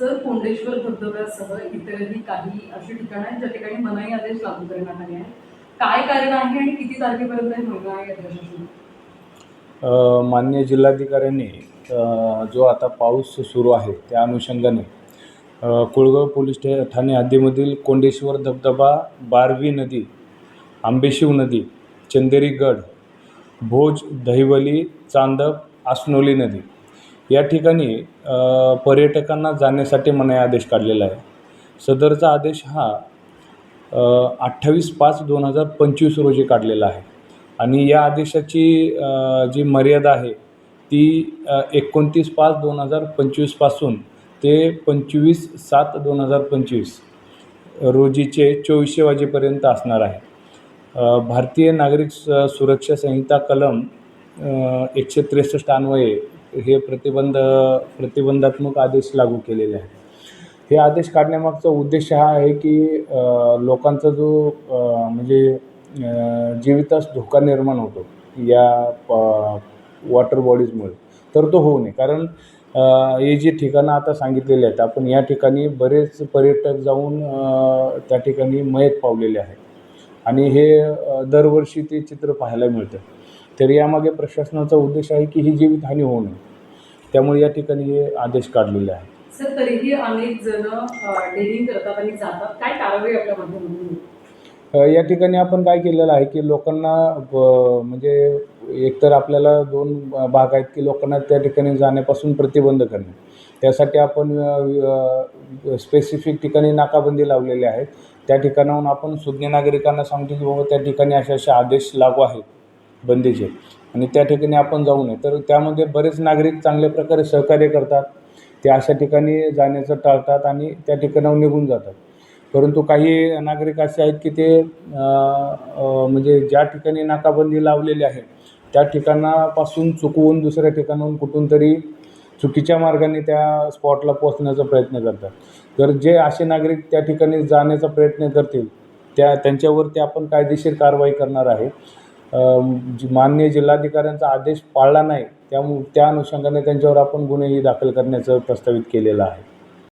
Sir Kondeshwar धबधब्यासह इतरही काही अशी ठिकाणं आहेत ज्या ठिकाणी मनाई आदेश लागू करण्यात आले आहेत. काय कारण आहे आणि किती तारखेपर्यंत हे होणार आहे प्रशासन मान्य जिल्हाधिकाऱ्यांनी जो आता पाऊस सुरू आहे त्या अनुषंगाने कुळगाव पोलीस ठाणे हद्दीमधील कोंडेश्वर धबधबा बारवी नदी आंबेशिव नदी चंदेरी गड भोज दहिवली चांदप आसनोली नदी या ठिकाणी पर्यटकांना जाण्यासाठी मनाई आदेश काढलेला आहे. सदरचा आदेश हा अठ्ठावीस पाच दोन हजार पंचवीस रोजी काढलेला आहे. आणि या आदेशाची जी मर्यादा आहे ती एकोणतीस पाच दोन हजार पंचवीसपासून ते पंचवीस सात दोन हजार पंचवीस रोजीचे चोवीसशे वाजेपर्यंत असणार आहे. भारतीय नागरिक स सुरक्षा संहिता कलम एकशे त्रेसष्ट अन्वये हे प्रतिबंध प्रतिबंधात्मक आदेश लागू केलेले आहेत. हे आदेश काढण्यामागचा उद्देश हा आहे की लोकांचा जो म्हणजे जीवितास धोका निर्माण होतो या वॉटर बॉडीजमुळे तर तो होऊ नये. कारण हे जी ठिकाणं आता सांगितलेली आहेत आपण या ठिकाणी बरेच पर्यटक जाऊन त्या ठिकाणी मयत पावलेले आहेत. आणि हे दरवर्षी ते चित्र पाहायला मिळतं. तर यामागे प्रशासनाचा उद्देश आहे की ही जीवितहानी होऊ नये. त्यामुळे या ठिकाणी हे आदेश काढलेले आहेत. सर तरीही अनेक जण डेअरिंग करतात आणि जातात. काय कारवाई आपल्या माध्यमातून? या ठिकाणी आपण काय केलेलं आहे की लोकांना म्हणजे एकतर आपल्याला दोन भाग आहेत की लोकांना त्या ठिकाणी जाण्यापासून प्रतिबंध करणे. त्यासाठी आपण स्पेसिफिक ठिकाणी नाकाबंदी लावलेली आहे त्या ठिकाणाहून आपण सुज्ञ नागरिकांना सांगतो की बाबा त्या ठिकाणी असे असे आदेश लागू आहेत. बंदीचे. आणि त्या ठिकाणी आपण जाऊ नये. तर त्यामध्ये बरेच नागरिक चांगल्या प्रकारे सहकार्य करतात. ते अशा ठिकाणी जाण्याचं टाळतात आणि त्या ठिकाणाहून निघून जातात. परंतु काही नागरिक असे आहेत की ते म्हणजे ज्या ठिकाणी नाकाबंदी लावलेली आहे त्या ठिकाणापासून चुकवून दुसऱ्या ठिकाणाहून कुठून तरी चुकीच्या मार्गाने त्या स्पॉटला पोहोचण्याचा प्रयत्न करतात. तर जे असे नागरिक त्या ठिकाणी जाण्याचा प्रयत्न करतील त्या त्यांच्यावरती आपण कायदेशीर कारवाई करणार आहे. माननीय जिल्हाधिकाऱ्यांचा आदेश पाळला नाही त्यामु त्या अनुषंगाने त्यांच्यावर आपण गुन्हेही दाखल करण्याचं प्रस्तावित केलेलं आहे.